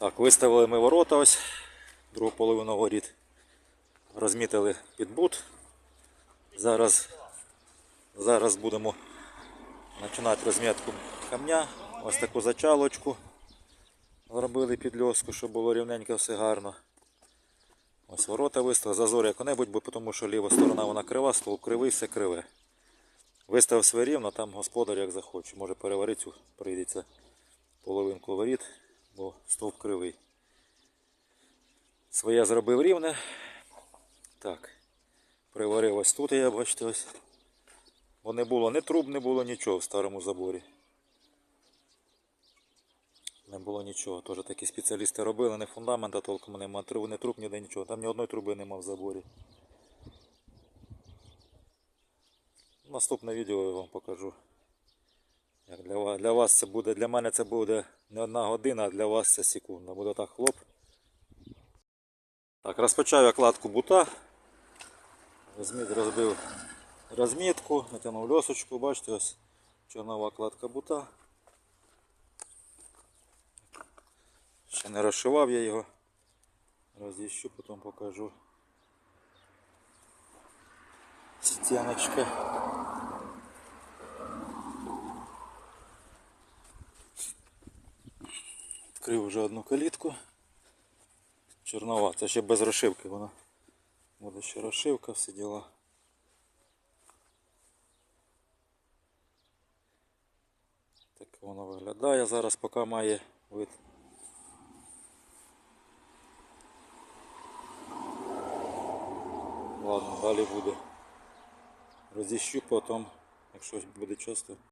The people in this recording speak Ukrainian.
Так, виставили ми ворота ось, другу половину воріт. Розмітили під бут. Зараз, зараз будемо починати розмітку камня. Ось таку зачалочку зробили під льоску, щоб було рівненько все гарно. Ось ворота виставили, зазор як-небудь, бо тому що ліва сторона вона крива, стовп кривий, все криве. Виставив все рівно, там господар як захоче. Може переварити прийдеться половинку воріт, бо стовп кривий. Своє зробив рівне. Так. Приварив ось тут, я бачите, ось. Бо не було ні труб, не було нічого в старому заборі. Не було нічого. Теж такі спеціалісти робили, не фундамента толком нема, не труб, ніде нічого. Там ні одної труби нема в заборі. Наступне відео я вам покажу. Як для вас, для вас це буде, для мене це буде не одна година, а для вас це секунда. Буде так хлоп. Так, розпочав я кладку бута. Розміт, розбив розмітку, натягнув льосочку, бачите, ось чорнова кладка бута. Ще не розшивав я його. Розіщу, потім покажу. Стіночка. Відкрив вже одну калітку. Чорнова, це ще без розшивки вона. Буде ще розшивка, всі діла. Так воно виглядає зараз, поки має вид. Ладно, далі буде. Розіщу потім, якщо буде часто,